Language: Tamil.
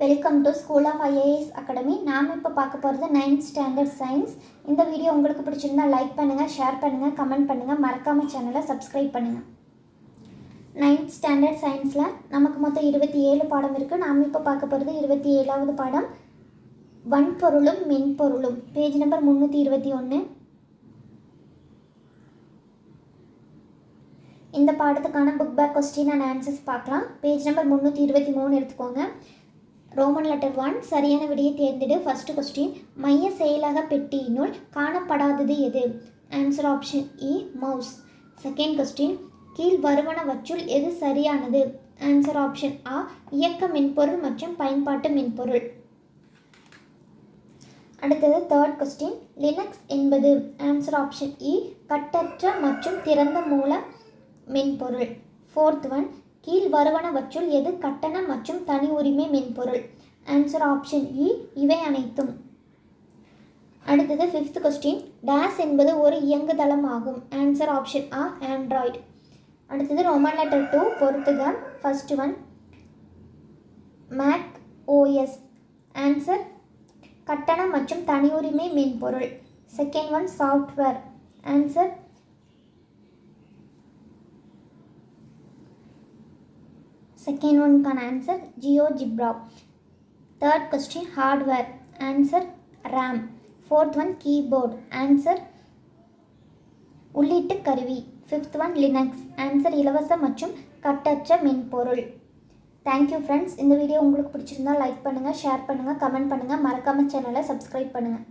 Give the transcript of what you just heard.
Welcome to school of IAS academy நாம் இப்போ பார்க்க போகிறது நைன்த் ஸ்டாண்டர்ட் சயின்ஸ் இந்த வீடியோ உங்களுக்கு பிடிச்சிருந்தா லைக் பண்ணுங்கள் ஷேர் பண்ணுங்கள் கமெண்ட் பண்ணுங்கள் மறக்காமல் சேனலை சப்ஸ்கிரைப் பண்ணுங்கள் நைன்த் ஸ்டாண்டர்ட் சயின்ஸில் நமக்கு மொத்தம் இருபத்தி ஏழு பாடம் இருக்குது நாம் இப்போ பார்க்க போகிறது இருபத்தி ஏழாவது பாடம். வன்பொருளும் மென்பொருளும். பேஜ் நம்பர் முந்நூற்றி இருபத்தி ஒன்று இந்த பாடத்துக்கான book back question and answers பார்க்கலாம். பேஜ் நம்பர் முந்நூற்றி இருபத்தி மூணு எடுத்துக்கோங்க. ரோமன் லெட்டர் ஒன் சரியான விடையை தேர்ந்தெடு. ஃபர்ஸ்ட் கொஸ்டின் மைய செயலக பெட்டியினுள் காணப்படாதது எது? ஆன்சர் ஆப்ஷன் இ மவுஸ் செகண்ட் கொஸ்டின் கீழ் வருவனவற்றுள் எது சரியானது? ஆன்சர் ஆப்ஷன் ஆ இயக்க மென்பொருள் மற்றும் பயன்பாட்டு மென்பொருள். அடுத்தது தேர்ட் கொஸ்டின் லினக்ஸ் என்பது. ஆன்சர் ஆப்ஷன் இ கட்டற்ற மற்றும் திறந்த மூல மென்பொருள். ஃபோர்த் ஒன் கீழ் வருவனவற்றுள் எது கட்டணம் மற்றும் தனி உரிமை மென்பொருள்? ஆன்சர் ஆப்ஷன் இ இவை அனைத்தும். அடுத்தது ஃபிஃப்த் கொஸ்டின் டேஸ் என்பது ஒரு இயங்குதளம் ஆகும். ஆன்சர் ஆப்ஷன் ஆ ஆண்ட்ராய்டு அடுத்தது ரோமன் லெட்டர் டூ பொறுத்துக first one Mac OS answer கட்டணம் மற்றும் தனி உரிமை மென்பொருள். Second one software answer second ஒன்க்கான answer GeoGebra third question hardware answer RAM fourth one keyboard answer உள்ளீட்டு கருவி. ஃபிஃப்த் ஒன் லினக்ஸ் ஆன்சர் இலவச மற்றும் கட்டற்ற மென்பொருள். தேங்க்யூ ஃப்ரெண்ட்ஸ் இந்த வீடியோ உங்களுக்கு பிடிச்சிருந்தா லைக் பண்ணுங்கள் ஷேர் பண்ணுங்கள் கமெண்ட் பண்ணுங்கள் மறக்காமல் சேனலை சப்ஸ்கிரைப் பண்ணுங்கள்